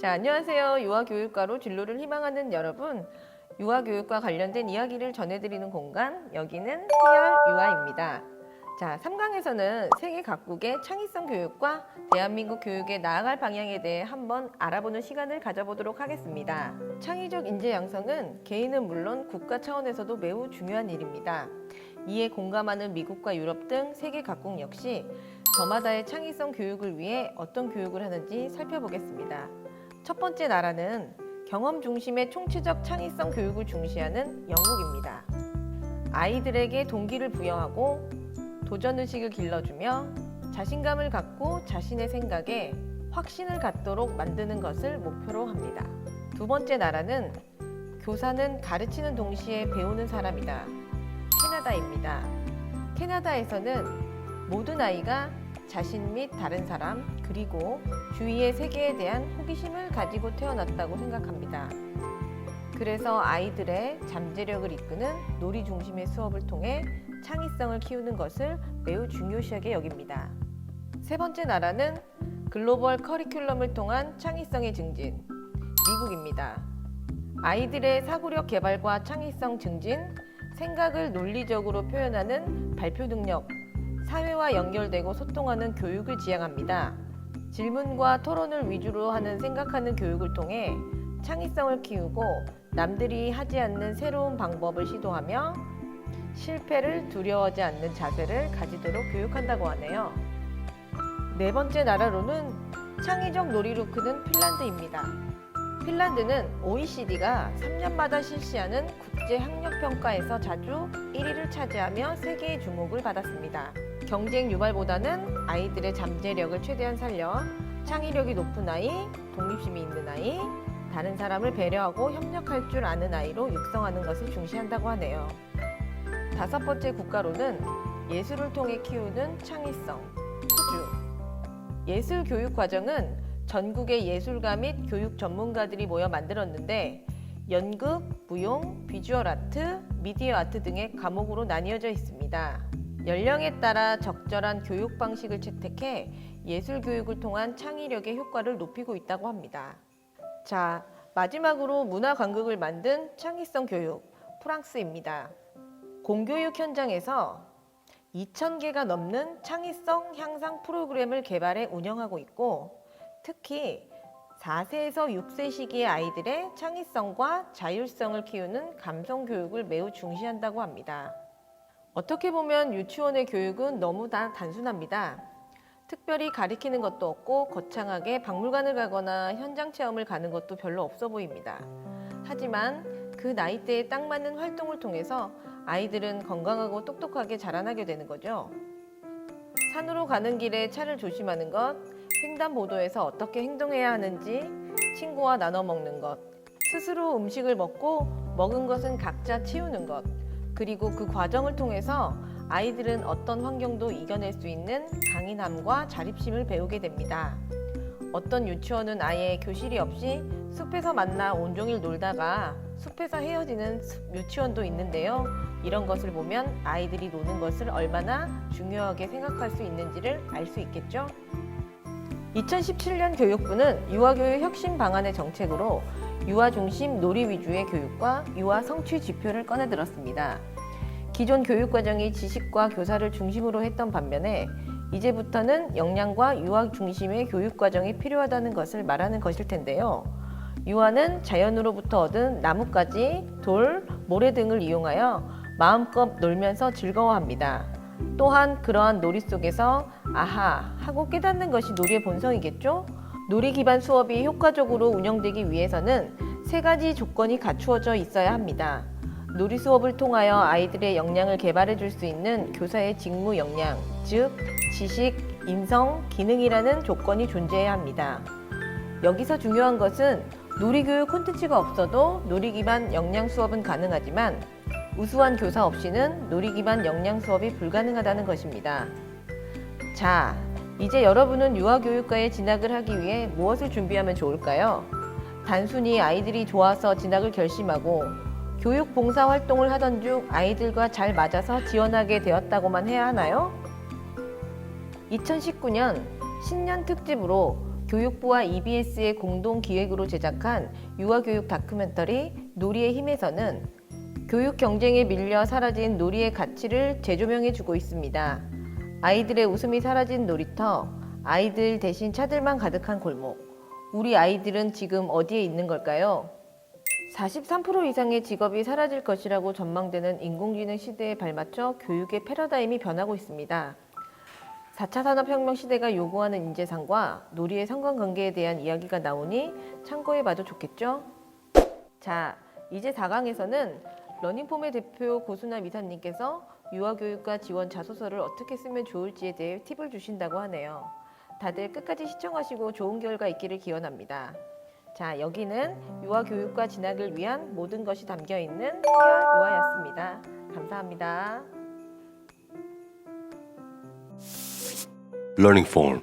자, 안녕하세요. 유아교육과로 진로를 희망하는 여러분. 유아교육과 관련된 이야기를 전해드리는 공간, 여기는 희열 유아입니다. 자, 3강에서는 세계 각국의 창의성 교육과 대한민국 교육의 나아갈 방향에 대해 한번 알아보는 시간을 가져보도록 하겠습니다. 창의적 인재 양성은 개인은 물론 국가 차원에서도 매우 중요한 일입니다. 이에 공감하는 미국과 유럽 등 세계 각국 역시 저마다의 창의성 교육을 위해 어떤 교육을 하는지 살펴보겠습니다. 첫 번째 나라는 경험 중심의 총체적 창의성 교육을 중시하는 영국입니다. 아이들에게 동기를 부여하고 도전 의식을 길러주며 자신감을 갖고 자신의 생각에 확신을 갖도록 만드는 것을 목표로 합니다. 두 번째 나라는 교사는 가르치는 동시에 배우는 사람이다. 캐나다입니다. 캐나다에서는 모든 아이가 자신 및 다른 사람 그리고 주위의 세계에 대한 호기심을 가지고 태어났다고 생각합니다. 그래서 아이들의 잠재력을 이끄는 놀이 중심의 수업을 통해 창의성을 키우는 것을 매우 중요시하게 여깁니다. 세 번째 나라는 글로벌 커리큘럼을 통한 창의성의 증진, 미국입니다. 아이들의 사고력 개발과 창의성 증진, 생각을 논리적으로 표현하는 발표 능력, 사회와 연결되고 소통하는 교육을 지향합니다. 질문과 토론을 위주로 하는 생각하는 교육을 통해 창의성을 키우고 남들이 하지 않는 새로운 방법을 시도하며 실패를 두려워하지 않는 자세를 가지도록 교육한다고 하네요. 네 번째 나라로는 창의적 놀이로 크는 핀란드입니다. 핀란드는 OECD가 3년마다 실시하는 국제 학력 평가에서 자주 1위를 차지하며 세계의 주목을 받았습니다. 경쟁 유발보다는 아이들의 잠재력을 최대한 살려 창의력이 높은 아이, 독립심이 있는 아이, 다른 사람을 배려하고 협력할 줄 아는 아이로 육성하는 것을 중시한다고 하네요. 다섯 번째 국가로는 예술을 통해 키우는 창의성, 호주. 예술 교육 과정은 전국의 예술가 및 교육 전문가들이 모여 만들었는데 연극, 무용, 비주얼 아트, 미디어 아트 등의 과목으로 나뉘어져 있습니다. 연령에 따라 적절한 교육 방식을 채택해 예술 교육을 통한 창의력의 효과를 높이고 있다고 합니다. 자, 마지막으로 문화 관극을 만든 창의성 교육, 프랑스입니다. 공교육 현장에서 2,000개가 넘는 창의성 향상 프로그램을 개발해 운영하고 있고 특히 4세에서 6세 시기의 아이들의 창의성과 자율성을 키우는 감성 교육을 매우 중시한다고 합니다. 어떻게 보면 유치원의 교육은 너무 다 단순합니다. 특별히 가리키는 것도 없고 거창하게 박물관을 가거나 현장 체험을 가는 것도 별로 없어 보입니다. 하지만 그 나이대에 딱 맞는 활동을 통해서 아이들은 건강하고 똑똑하게 자라나게 되는 거죠. 산으로 가는 길에 차를 조심하는 것, 횡단보도에서 어떻게 행동해야 하는지 친구와 나눠 먹는 것, 스스로 음식을 먹고 먹은 것은 각자 치우는 것, 그리고 그 과정을 통해서 아이들은 어떤 환경도 이겨낼 수 있는 강인함과 자립심을 배우게 됩니다. 어떤 유치원은 아예 교실이 없이 숲에서 만나 온종일 놀다가 숲에서 헤어지는 숲 유치원도 있는데요. 이런 것을 보면 아이들이 노는 것을 얼마나 중요하게 생각할 수 있는지를 알 수 있겠죠? 2017년 교육부는 유아교육 혁신 방안의 정책으로 유아 중심 놀이 위주의 교육과 유아 성취 지표를 꺼내들었습니다. 기존 교육 과정이 지식과 교사를 중심으로 했던 반면에 이제부터는 역량과 유아 중심의 교육 과정이 필요하다는 것을 말하는 것일 텐데요. 유아는 자연으로부터 얻은 나뭇가지, 돌, 모래 등을 이용하여 마음껏 놀면서 즐거워합니다. 또한 그러한 놀이 속에서 아하 하고 깨닫는 것이 놀이의 본성이겠죠? 놀이 기반 수업이 효과적으로 운영되기 위해서는 세 가지 조건이 갖추어져 있어야 합니다. 놀이 수업을 통하여 아이들의 역량을 개발해 줄 수 있는 교사의 직무 역량, 즉 지식, 인성, 기능이라는 조건이 존재해야 합니다. 여기서 중요한 것은 놀이교육 콘텐츠가 없어도 놀이 기반 역량 수업은 가능하지만 우수한 교사 없이는 놀이 기반 역량 수업이 불가능하다는 것입니다. 자, 이제 여러분은 유아교육과에 진학을 하기 위해 무엇을 준비하면 좋을까요? 단순히 아이들이 좋아서 진학을 결심하고 교육 봉사 활동을 하던 중 아이들과 잘 맞아서 지원하게 되었다고만 해야 하나요? 2019년 신년 특집으로 교육부와 EBS의 공동 기획으로 제작한 유아교육 다큐멘터리 놀이의 힘에서는 교육 경쟁에 밀려 사라진 놀이의 가치를 재조명해 주고 있습니다. 아이들의 웃음이 사라진 놀이터, 아이들 대신 차들만 가득한 골목. 우리 아이들은 지금 어디에 있는 걸까요? 43% 이상의 직업이 사라질 것이라고 전망되는 인공지능 시대에 발맞춰 교육의 패러다임이 변하고 있습니다. 4차 산업혁명 시대가 요구하는 인재상과 놀이의 상관관계에 대한 이야기가 나오니 참고해봐도 좋겠죠? 자, 이제 4강에서는 러닝폼의 대표 고순아 미사님께서 유아교육과 지원 자소서를 어떻게 쓰면 좋을지에 대해 팁을 주신다고 하네요. 다들 끝까지 시청하시고 좋은 결과 있기를 기원합니다. 자, 여기는 유아교육과 진학을 위한 모든 것이 담겨 있는 유아였습니다. 감사합니다. Learning Form